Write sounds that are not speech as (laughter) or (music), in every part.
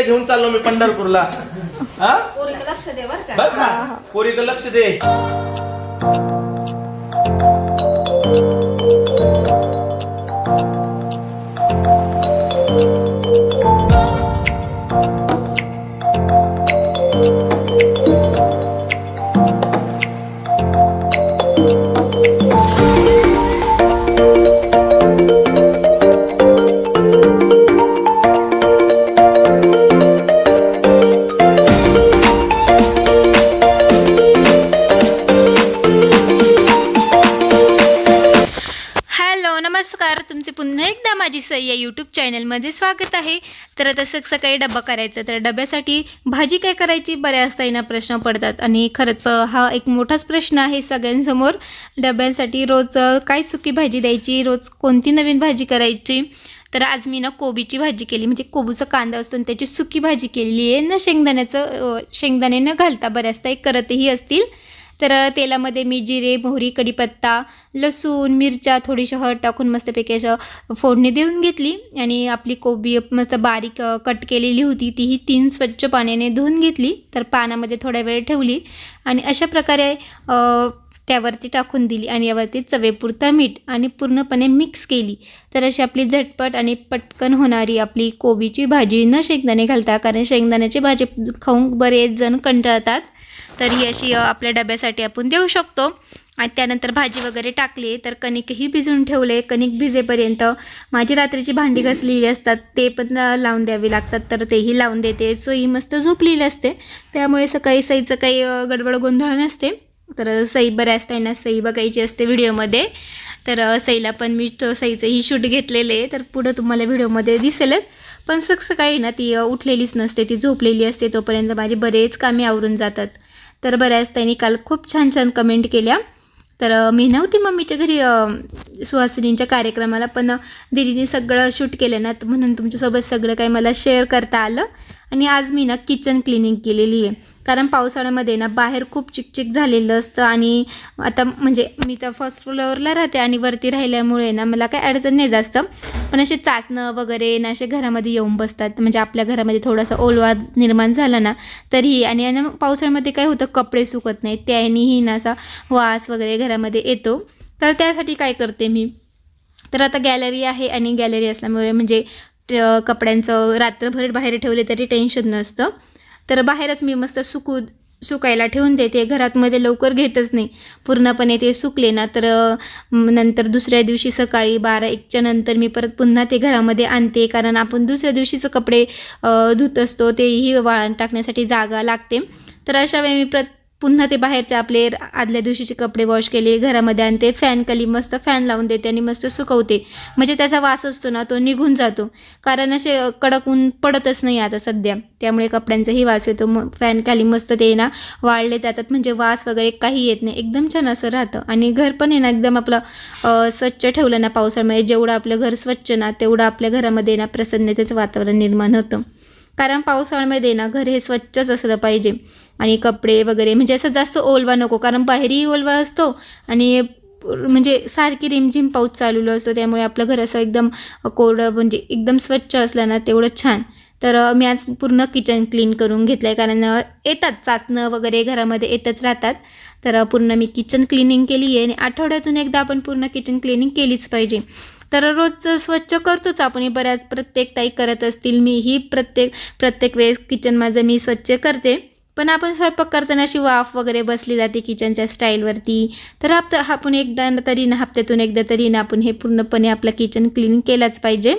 पोरीला घेऊन चाललो मी पंढरपूरला हा पोरीकडे लक्ष दे बरं का बर का पोरीकडे लक्ष दे हॅलो तुमचे पुन्हा एकदा माझी सई या यूट्यूब चॅनलमध्ये स्वागत आहे. तर आता सक सकाळी डबा करायचा तर डब्यासाठी भाजी काय करायची? बऱ्याचदा ना प्रश्न पडतात. आणि खरंच हा एक मोठाच प्रश्न आहे सगळ्यांसमोर. डब्यांसाठी रोज काय सुकी भाजी द्यायची? रोज कोणती नवीन भाजी करायची? तर आज मी ना कोबीची भाजी केली. म्हणजे कोबूचा कांदा असतो आणि त्याची सुकी भाजी केलेली आहे. ना शेंगदाण्याचं शेंगदाणे न घालता बऱ्याचदा एक करतही असतील. तर तेलामध्ये मी जिरे मोहरी कढीपत्ता लसूण मिरच्या थोडीशी हळद टाकून मस्तपैकी असं फोडणी देऊन घेतली आणि आपली कोबी मस्त बारीक कट केलेली होती तीही तीन स्वच्छ पाण्याने धुवून घेतली. तर पाण्यामध्ये थोडा वेळ ठेवली आणि अशा प्रकारे त्यावरती टाकून दिली आणि यावरती चवेपुरता मीठ आणि पूर्णपणे मिक्स केली. तर अशी आपली झटपट आणि पटकन होणारी आपली कोबीची भाजी न शेंगदाणे घालता कारण शेंगदाण्याची भाजी खाऊन बरेच जण कंटाळतात. तर ही अशी आपल्या डब्यासाठी आपण देऊ शकतो. आणि त्यानंतर भाजी वगैरे टाकली तर कणिकही भिजवून ठेवले कणिक भिजेपर्यंत माझी रात्रीची भांडी घासलेली असतात ते पण लावून द्यावी लागतात. तर तेही लावून देते. सोई मस्त झोपलेली असते. त्यामुळे सकाळी सईचं काही गडबड गोंधळ नसते. तर सई बऱ्याचदा आहे सई बघायची असते व्हिडिओमध्ये. तर सईला पण मी तो सईचंही शूट घेतलेले तर पुढं तुम्हाला व्हिडिओमध्ये दिसेलच. पण सकाळी ना ती उठलेलीच नसते ती झोपलेली असते. तोपर्यंत माझी बरेच कामे आवरून जातात. तर बऱ्याच त्यांनी काल खूप छान छान कमेंट केल्या. तर मी नव्हती मम्मीच्या घरी सुहासिनींच्या कार्यक्रमाला पण दिदीने सगळं शूट केलं ना म्हणून तुमच्यासोबत सगळं काही मला शेअर करता आलं. आणि आज मी ना किचन क्लिनिंग केलेली आहे. कारण पावसाळ्यामध्ये ना बाहेर खूप चिकचिक झालेलं असतं आणि आता म्हणजे मी तर फर्स्ट फ्लोअरला राहते आणि वरती राहिल्यामुळे ना मला काही अडचण नाही जास्त. पण असे चाचणं वगैरे ना असे घरामध्ये येऊन बसतात. म्हणजे आपल्या घरामध्ये थोडासा ओलवा निर्माण झाला ना तरीही आणि पावसाळ्यामध्ये काय होतं कपडे सुकत नाहीत. त्यानेही ना असा वास वगैरे घरामध्ये येतो. तर त्यासाठी काय करते मी? तर आता गॅलरी आहे आणि गॅलरी असल्यामुळे म्हणजे कपड्यांचं रात्रभर बाहेर ठेवले तरी टेन्शन नसतं. तर बाहेरच मी मस्त सुकू सुकायला ठेवून देते. घरातमध्ये लवकर घेतच नाही. पूर्णपणे ते सुकले ना तर नंतर दुसऱ्या दिवशी सकाळी बारा एकच्या नंतर मी परत पुन्हा ते घरामध्ये आणते. कारण आपण दुसऱ्या दिवशीचं कपडे धुत असतो तेही वाळण टाकण्यासाठी जागा लागते. तर अशा वेळी मी प्रत पुन्हा ते बाहेरचे आपले आदल्या दिवशीचे कपडे वॉश केले घरामध्ये आणते फॅन कली मस्त फॅन लावून देते आणि मस्त सुकवते. म्हणजे त्याचा वास असतो ना तो निघून जातो. कारण असे कडक ऊन पडतच नाही आता सध्या. त्यामुळे कपड्यांचाही वास येतो. मग फॅन खाली मस्त ते ना वाळले जातात. म्हणजे वास वगैरे काही येत नाही. एकदम छान असं राहतं. आणि घर पण आहे ना एकदम आपलं स्वच्छ ठेवलं ना पावसाळ्यामध्ये जेवढं आपलं घर स्वच्छ ना तेवढं आपल्या घरामध्ये ना प्रसन्नतेचं वातावरण निर्माण होतं. कारण पावसाळ्यामध्ये ना घर हे स्वच्छच असलं पाहिजे. आणि कपडे वगैरे म्हणजे असं जास्त ओलवा नको कारण बाहेरही ओलवा असतो आणि म्हणजे सारखी रिमझिम पाऊस चालू असतो त्यामुळे आपलं घर असं एकदम कोरडं म्हणजे एकदम स्वच्छ असलं ना तेवढं छान. तर मी आज पूर्ण किचन क्लीन करून घेतलं आहे कारण येतात चाचणं वगैरे घरामध्ये येतच राहतात. तर पूर्ण मी किचन क्लिनिंग केली आहे आणि आठवड्यातून एकदा आपण पूर्ण किचन क्लिनिंग केलीच पाहिजे. तर रोज स्वच्छ करतोच आपण बऱ्याच प्रत्येक ताई करत असतील मीही प्रत्येक प्रत्येक वेळेस किचन माझं मी स्वच्छ करते. पण आपण स्वयंपाक करताना अशी वाफ वगैरे बसली जाते किचनच्या स्टाईलवरती. तर हप्ता आपण एकदा तरी ना हप्त्यातून एकदा तरी ना आपण हे पूर्णपणे आपलं किचन क्लीन केलंच पाहिजे.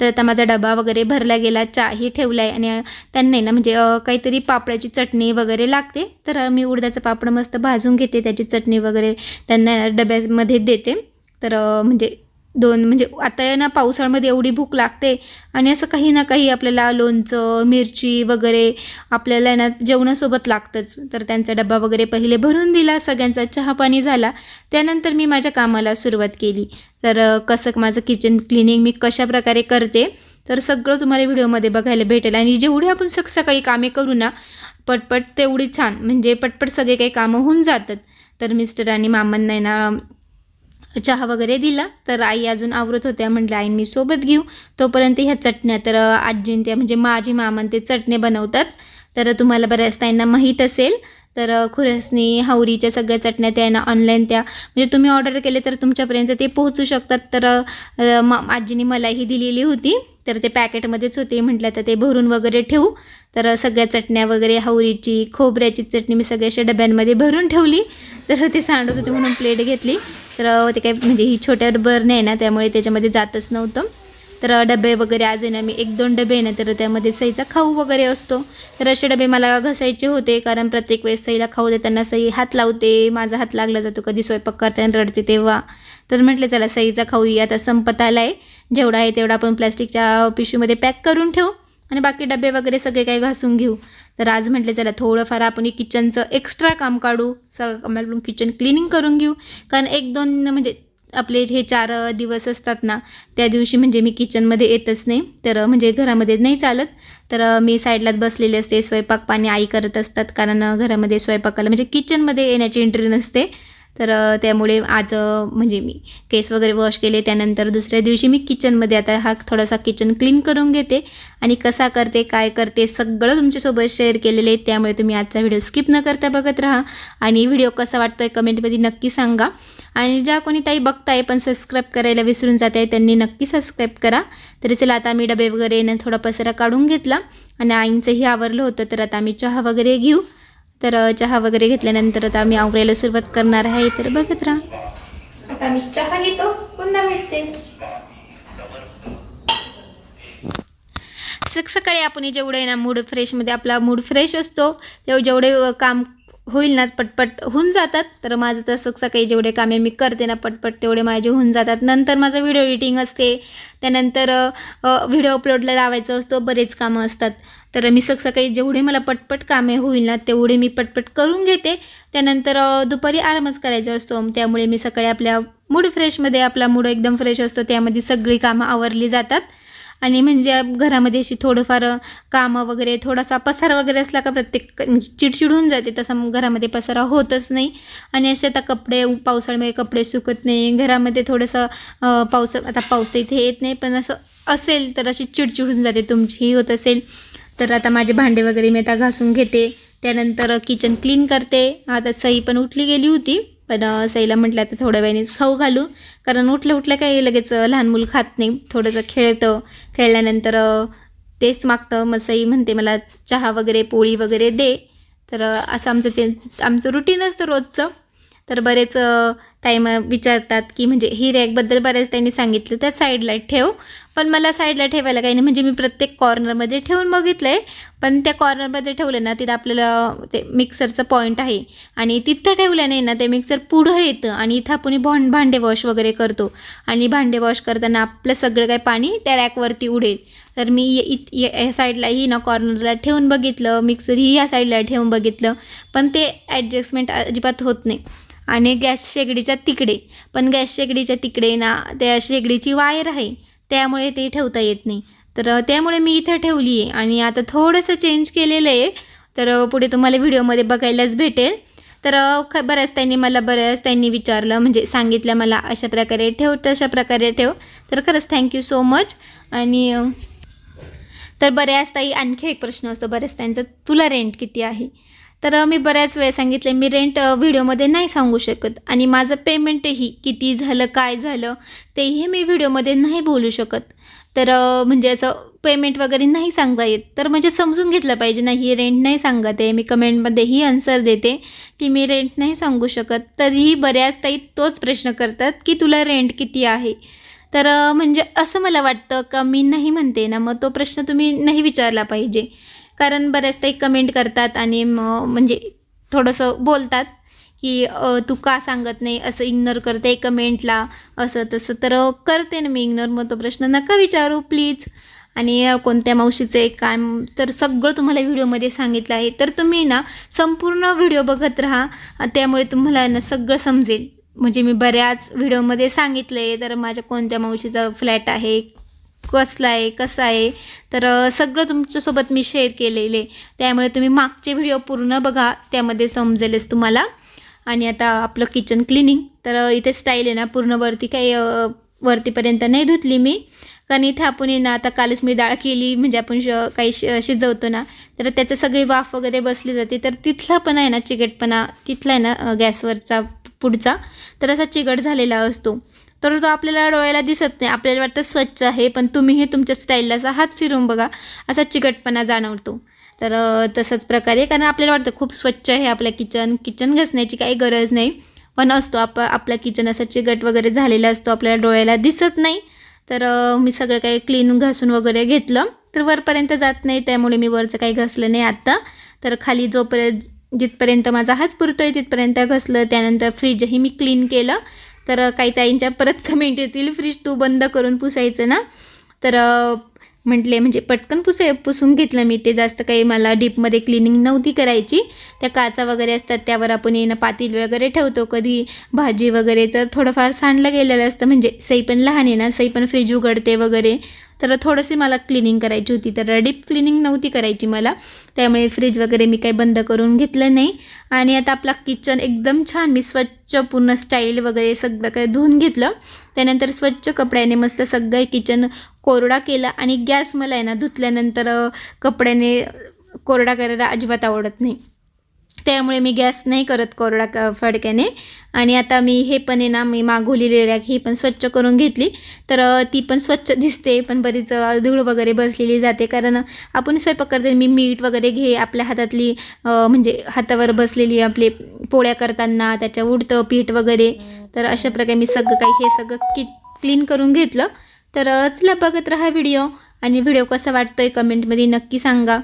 तर आता माझा डबा वगैरे भरला गेला चाही ठेवला आहे आणि त्यांना ना म्हणजे काहीतरी पापडाची चटणी वगैरे लागते. तर मी उडदाचं पापड मस्त भाजून घेते त्याची चटणी वगैरे त्यांना डब्यामध्ये देते. तर म्हणजे दोन म्हणजे आता आहे ना पावसाळ्यामध्ये एवढी भूक लागते आणि असं काही ना काही आपल्याला लोणचं मिरची वगैरे आपल्याला ना जेवणासोबत लागतंच. तर त्यांचा डबा वगैरे पहिले भरून दिला सगळ्यांचा चहा पाणी झाला. त्यानंतर मी माझ्या कामाला सुरुवात केली. तर कसं माझं किचन क्लिनिंग मी कशा प्रकारे करते तर सगळं तुम्हाला व्हिडिओमध्ये बघायला भेटेल. आणि जेवढे आपण सक सकाळी कामे करू ना पटपट तेवढी छान म्हणजे पटपट सगळे काही कामं होऊन जातात. तर मिस्टर आणि मामांना आहे ना चहा वगैरे दिला. तर आई अजून आवरत होत्या. म्हटलं आईन मी सोबत घेऊ. तोपर्यंत ह्या चटण्या तर आजीन त्या म्हणजे माझी मामान ते चटणे बनवतात. तर तुम्हाला बऱ्याच त्यांना माहीत असेल तर खुरसणी हावरीच्या सगळ्या चटण्या त्यांना ऑनलाईन त्या म्हणजे तुम्ही ऑर्डर केले तर तुमच्यापर्यंत ते पोहोचू शकतात. तर म आजीने मलाही दिलेली होती. तर ते पॅकेटमध्येच होते म्हटलं तर ते भरून वगैरे ठेवू. तर सगळ्या चटण्या वगैरे हवरीची खोबऱ्याची चटणी मी सगळ्याशा डब्यांमध्ये भरून ठेवली. तर ते सांडत होते म्हणून प्लेट घेतली. तर ते काय म्हणजे ही छोट्या बरं नाही ना त्यामुळे त्याच्यामध्ये जातच नव्हतं. तर डबे वगैरे आज आहे ना मी एक दोन डबे आहे ना तर त्यामध्ये सईचा खाऊ वगैरे असतो. तर असे डबे मला घसायचे होते कारण प्रत्येक वेळेस सईला खाऊ देताना सई हात लावते माझा हात लागला जातो कधी स्वयंपाक करताना रडते तेव्हा. तर म्हटलं चला सईचा खाऊ आता संपत आला आहे जेवढा आहे तेवढा आपण प्लॅस्टिकच्या पिशवीमध्ये पॅक करून ठेवू आणि बाकी डबे वगैरे सगळे काही घासून घेऊ. तर आज म्हटले चला थोडंफार आपण किचनचं एक्स्ट्रा काम काढू. सगळं किचन क्लिनिंग करून घेऊ. कारण एक दोन म्हणजे आपले हे चार दिवस असतात ना त्या दिवशी म्हणजे मी किचनमध्ये येतच नाही. तर म्हणजे घरामध्ये नाही चालत. तर मी साईडलाच बसलेले असते स्वयंपाक पाणी आई करत असतात. कारण घरामध्ये स्वयंपाकाला म्हणजे किचनमध्ये येण्याची एंट्री नसते. तर त्यामुळे आज म्हणजे मी केस वगैरे वॉश केले त्यानंतर दुसऱ्या दिवशी मी किचनमध्ये आता हा थोडासा किचन क्लीन करून घेते आणि कसा करते काय करते सगळं तुमच्यासोबत शेअर केलेले आहे त्यामुळे तुम्ही आजचा व्हिडिओ स्किप न करता बघत राहा आणि व्हिडिओ कसा वाटतो आहे कमेंटमध्ये नक्की सांगा. आणि ज्या कोणी ताई बघताय पण सबस्क्राईब करायला विसरून जात आहे त्यांनी नक्की सबस्क्राईब करा. तरी चला आता मी डबे वगैरे थोडा पसरा काढून घेतला आणि आईंचंही आवरलं होतं तर आता आम्ही चहा वगैरे घेऊ. तर चहा वगैरे घेतल्यानंतर आता आम्ही आवरायला सुरुवात करणार आहे. तर बघत राहा. आता मी चहा घेतो. पुन्हा भेटते. सक सकाळी आपण जेवढे ना मूड फ्रेशमध्ये आपला मूड फ्रेश असतो. तेव्हा जेवढे काम होईल ना पटपट होऊन जातात. तर माझं तसं सकाळी जेवढे कामे मी करते ना पटपट तेवढे माझे होऊन जातात. नंतर माझं व्हिडिओ एडिटिंग असते. त्यानंतर व्हिडिओ अपलोडला लावायचं असतो. बरेच कामं असतात. तर मी सकाळी जेवढे मला पटपट कामे होईल ना तेवढे मी पटपट करून घेते. त्यानंतर दुपारी आरामच करायचा असतो. त्यामुळे मी सकाळी आपल्या मूड फ्रेशमध्ये आपला मूड एकदम फ्रेश असतो. त्यामध्ये सगळी कामं आवरली जातात. आणि म्हणजे घरामध्ये अशी थोडंफार कामं वगैरे थोडासा पसारा वगैरे असला का प्रत्येक म्हणजे चिडचिड होऊन जाते. तसा मग घरामध्ये पसारा होतच नाही. आणि असे आता कपडे पावसाळ्यामध्ये कपडे सुकत नाही. घरामध्ये थोडंसं पाऊस आता पाऊस तर इथे येत नाही पण असं असेल तर अशी चिडचिड होऊन जाते. तुमचीही होत असेल. तर आता माझे भांडे वगैरे मी आता घासून घेते. त्यानंतर किचन क्लीन करते. आता सई पण उठली गेली होती. पण सईला म्हटलं आता थोड्या वेळानेच खाऊ घालू. कारण उठल्या उठल्या काही लगेच लहान मुलं खात नाही. थोडंसं खेळतं. खेळल्यानंतर तेच मागतं. मग सई म्हणते मला चहा वगैरे पोळी वगैरे दे. तर असं आमचं ते आमचं रुटीन असतं रोजचं. तर बरेच टाईम विचारतात की म्हणजे ही रॅकबद्दल बऱ्याच त्यांनी सांगितलं त्या साईडला ठेव. पण मला साईडला ठेवायला काही नाही. म्हणजे मी प्रत्येक कॉर्नरमध्ये ठेवून बघितलं आहे पण त्या कॉर्नरमध्ये ठेवलं ना तिथं आपल्याला ते मिक्सरचं पॉईंट आहे. आणि तिथं ठेवलं नाही ना ते मिक्सर पुढं येतं आणि इथं आपण भां भांडे वॉश वगैरे करतो. आणि भांडे वॉश करताना आपलं सगळं काही पाणी त्या रॅकवरती उडेल. तर मी इत या साईडलाही ना कॉर्नरला ठेवून बघितलं. मिक्सरही या साईडला ठेवून बघितलं. पण ते ॲडजस्टमेंट अजिबात होत नाही. आणि गॅस शेगडीच्या तिकडे. पण गॅस शेगडीच्या तिकडे ना त्या शेगडीची वायर आहे त्यामुळे ते ठेवता येत नाही. तर त्यामुळे मी इथं ठेवली आहे आणि आता थोडंसं चेंज केलेलं आहे. तर पुढे तुम्हाला व्हिडिओमध्ये बघायलाच भेटेल. तर ख बऱ्याच त्यांनी मला बऱ्याच त्यांनी विचारलं म्हणजे सांगितलं मला अशा प्रकारे ठेव तशा प्रकारे ठेव. तर खरंच थँक्यू सो मच आणि तर बऱ्याच ताई आणखी एक प्रश्न असतो बऱ्याच त्यांचा तुला रेंट किती आहे? तर मी बऱ्याच वेळ सांगितले मी रेंट व्हिडिओमध्ये नाही सांगू शकत. आणि माझं पेमेंटही किती झालं काय झालं तेही मी व्हिडिओमध्ये नाही बोलू शकत. तर म्हणजे असं पेमेंट वगैरे नाही सांगता येत. तर म्हणजे समजून घेतलं पाहिजे ना ही रेंट नाही सांगत आहे. मी कमेंटमध्येही आन्सर देते की मी रेंट नाही सांगू शकत. तरीही बऱ्याच ताई तोच प्रश्न करतात की तुला रेंट किती आहे? तर म्हणजे असं मला वाटतं का मी नाही म्हणते ना मग तो प्रश्न तुम्ही नाही विचारला पाहिजे. कारण बऱ्याच ताई कमेंट करतात आणि मग म्हणजे थोडंसं बोलतात की तू का सांगत नाही असं इग्नोर करते कमेंटला असं तसं. तर करते ना मी इग्नोर मग तो प्रश्न नका विचारू प्लीज आणि कोणत्या कोणत्या मावशीचे काय तर सगळं तुम्हाला व्हिडिओमध्ये सांगितलं आहे. तर तुम्ही ना संपूर्ण व्हिडिओ बघत राहा त्यामुळे तुम्हाला ना सगळं समजेल. म्हणजे मी बऱ्याच व्हिडिओमध्ये सांगितलं आहे तर माझ्या कोणत्या मावशीचा फ्लॅट आहे कसला आहे कसा आहे तर सगळं तुमच्यासोबत मी शेअर केलेले. त्यामुळे तुम्ही मागचे व्हिडिओ पूर्ण बघा. त्यामध्ये समजेलच तुम्हाला. आणि आता आपलं किचन क्लिनिंग तर इथे स्टाईल आहे ना पूर्ण वरती काही वरतीपर्यंत नाही धुतली मी. कारण इथे आपण ना आता कालच मी डाळ केली. म्हणजे आपण श काही श शिजवतो ना. तर त्याचं सगळी वाफ वगैरे बसली जाते. तर तिथला पण आहे ना चिकटपणा. तिथला आहे ना गॅसवरचा पुढचा. तर असा चिकट झालेला असतो. तर तो आपल्याला डोळ्याला दिसत नाही. आपल्याला वाटतं स्वच्छ आहे पण तुम्हीही तुमच्या स्टाईलला असा हात फिरून बघा. असा चिकटपणा जाणवतो. तर तसंच प्रकारे कारण आपल्याला वाटतं खूप स्वच्छ आहे आपलं किचन किचन घसण्याची काही गरज नाही. पण असतो आप आपला किचन असा चिकट वगैरे झालेला असतो आपल्याला डोळ्याला दिसत नाही. तर मी सगळं काही क्लीन घासून वगैरे घेतलं. तर वरपर्यंत जात नाही त्यामुळे मी वरचं काही घासलं नाही आत्ता. तर खाली जोपर्यंत जिथपर्यंत माझा हात पुरतो आहे तिथपर्यंत घसलं. त्यानंतर फ्रीजही मी क्लीन केलं. तर काही ताईंच्या परत कमेंट येतील. फ्रीज तू बंद करून पुसायचं ना? तर म्हटले म्हणजे पटकन पुसाय पुसून घेतलं मी. ते जास्त काही मला डीपमध्ये क्लिनिंग नव्हती करायची. त्या काचा वगैरे असतात त्यावर आपण येणं पातील वगैरे ठेवतो. कधी भाजी वगैरे जर थोडंफार सांडलं गेलेलं असतं म्हणजे सई पण लहान आहे ना सई पण फ्रीज उघडते वगैरे. तर थोडीशी मला क्लिनिंग करायची होती. तर डीप क्लिनिंग नव्हती करायची मला. त्यामुळे फ्रीज वगैरे मी काही बंद करून घेतलं नाही. आणि आता आपला किचन एकदम छान मी स्वच्छ पूर्ण स्टाईल वगैरे सगळं काही धुवून घेतलं. त्यानंतर स्वच्छ कपड्याने मस्त सगळं किचन कोरडा केला. आणि गॅस मला आहे ना धुतल्यानंतर कपड्याने कोरडा करायला अजिबात आवडत नाही. त्यामुळे मी गॅस नाही करत कोरडा क फडक्याने. आणि आता मी हे पण आहे ना मी मागवलेली रॅक ही पण स्वच्छ करून घेतली. तर ती पण स्वच्छ दिसते पण बरीच धूळ वगैरे बसलेली जाते. कारण आपण स्वयंपाक करते मी मीठ वगैरे घे आपल्या हातातली म्हणजे हातावर बसलेली आपले पोळ्या करताना त्याच्या उडतं पीठ वगैरे. तर अशा प्रकारे मी सगळं काही हे सगळं कि क्लीन करून घेतलं. तर चला बघत राहा व्हिडिओ. आणि व्हिडिओ कसा वाटतोय कमेंटमध्ये नक्की सांगा.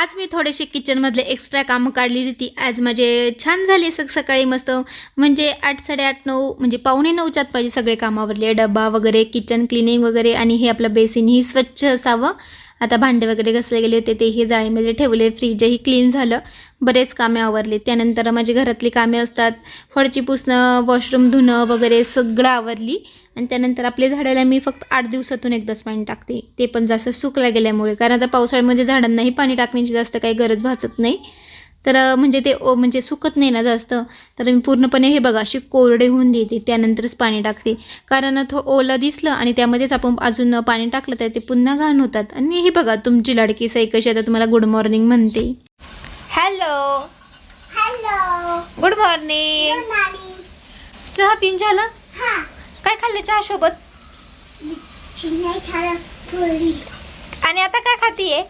आज मी थोडेसे किचनमधले एक्स्ट्रा कामं काढलेली होती आज माझे छान झाले सग सकाळी मस्त. म्हणजे आठ साडेआठ नऊ म्हणजे पावणे नऊच्यात पाहिजे सगळे कामावरले डबा वगैरे किचन क्लिनिंग वगैरे आणि हे आपलं बेसिन ही स्वच्छ असावं. आता भांडे वगैरे घसले गेले होते तेही जाळीमध्ये ठेवले फ्रीजही क्लीन झालं. बरेच कामे आवरले. त्यानंतर माझी घरातली कामे असतात. फळची पुसणं वॉशरूम धुणं वगैरे सगळं आवरली. आणि त्यानंतर आपल्या झाडाला मी फक्त आठ दिवसातून एकदाच पाणी टाकते. ते पण जास्त सुकल्या गेल्यामुळे. कारण आता पावसाळ्यामध्ये झाडांनाही पाणी टाकण्याची जास्त काही गरज भासत नाही. तर म्हणजे ते ओ म्हणजे सुकत नाही ना जास्त. तर मी पूर्णपणे हे बघा अशी कोरडे होऊन देते. त्यानंतरच पाणी टाकते. कारण थो ओलं दिसलं आणि त्यामध्येच आपण अजून पाणी टाकलं तर ते पुन्हा घाण होतात. आणि हे बघा तुमची लाडकी साई कशी आता तुम्हाला गुड मॉर्निंग म्हणते. हॅलो. हॅलो. Good morning. चहा पिऊन झाला? हा. काय खाल्लं चहा सोबत आणि आता काय खातीये?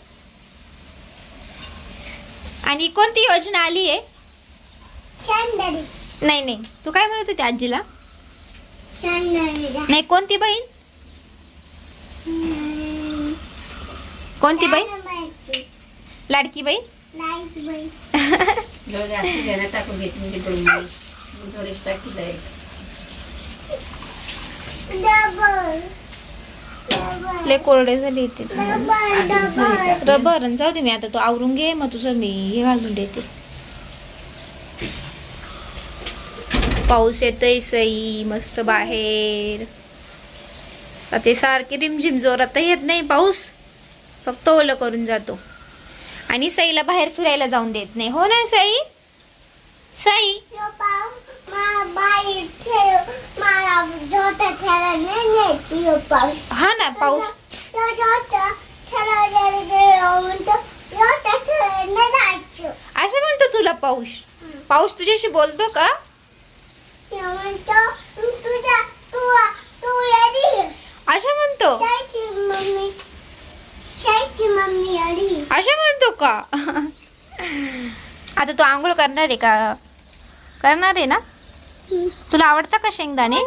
आणि कोणती योजना आली आहे नाही नाही. तू काय म्हणत होती आजीला? नाही कोणती बहीण? कोणती बहीण? लाडकी बहीण? (laughs) टाकून घेते म्हणजे दोन मिनिट थोडीशी टाकी जाईल डबल डबल लय कोरडे झाले ते डबल डबल रबर आणि जाऊ दे मी आता तू आवरून घे मग तुझं मी हे घालून देते. पाऊस येतोय सई मस्त बाहेर. ते सारखी रिमझिम जोरात येत नाही पाऊस. फक्त ओलं करून जातो. आणि सईला बाहेर फिरायला जाऊन देत नाही. हो ना सई? सई? नाही पाऊस हा ना पाऊस. म्हणतो असं म्हणतो तुला पाऊस. पाऊस तुझ्याशी बोलतो का? म्हणतो तुझ्या तू तू असं म्हणतो. मम्मी मम्मी असं म्हणतो का? (laughs) आता तू आंघोळ करणार आहे का? करणार आहे ना? तुला आवडतं का शेंगदाणे?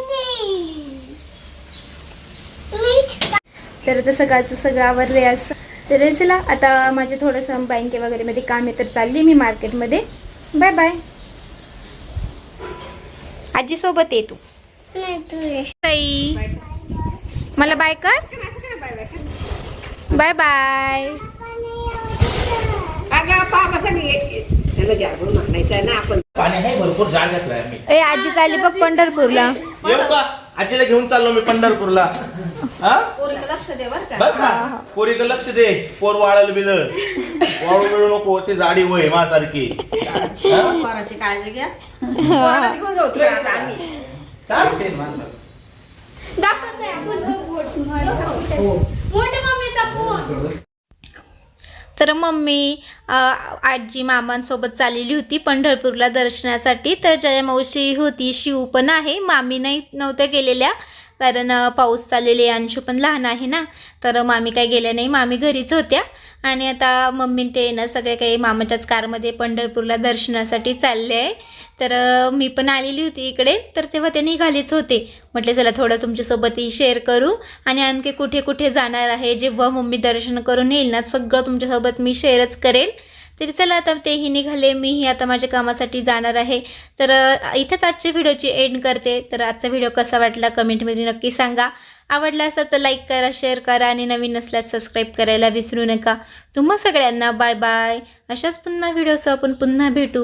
तर आता सकाळचं सगळं आवरले असं तर चला आता माझे थोडंसं बँके वगैरे मध्ये काम आहे तर चालली मी मार्केटमध्ये बाय बाय आजी सोबत ये तू. ताई मला बाय कर. बाय बाय अगं पापा सांगे त्याला जागरूक म्हणायचं आहे ना आपण. पाणी आहे भरपूर जाळ घातलाय आम्ही. ए आजी चालली बघ पंढरपूरला. येऊ का? आजीला घेऊन चाललो मी पंढरपूरला. हा? लक्ष दे बरं का. बर का? पोरीकडे लक्ष दे. पोर वाळल बिल वाळू बिळू नको ते जाडी वय मासारखी पोराची काळजी घ्या. पोराला घेऊन जाऊ तुला? आता आम्ही चालते माणसाला. तर मम्मी आजी मामांसोबत चाललेली होती पंढरपूरला दर्शनासाठी. तर जया मावशी होती शिव पण आहे. मामी नाही नव्हत्या गेलेल्या. कारण पाऊस चाललेले अंशू पण लहान आहे ना. तर मामी काय गेल्या नाही. मामी घरीच होत्या. आणि आता मम्मी ते ना सगळे काही मामाच्याच कारमध्ये पंढरपूरला दर्शनासाठी चालले आहे. तर मी पण आलेली होती इकडे. तर तेव्हा ते निघालेच होते. म्हटले चला थोडं तुमच्यासोबतही शेअर करू. आणि आणखी कुठे कुठे जाणार आहे? जेव्हा मम्मी दर्शन करून येईल ना सगळं तुमच्यासोबत मी शेअरच करेल. तरी चला आता तेही निघाले मीही आता माझ्या कामासाठी जाणार आहे. तर इथंच इथेच आजच्या व्हिडिओची एंड करते. तर आजचा व्हिडिओ कसा वाटला कमेंटमध्ये नक्की सांगा. आवडला असेल तर लाईक करा शेअर करा आणि नवीन नसल्यास सबस्क्राईब करायला विसरू नका. तुम्हा सगळ्यांना बाय बाय अशाच पुन्हा व्हिडिओसह आपण पुन्हा भेटू.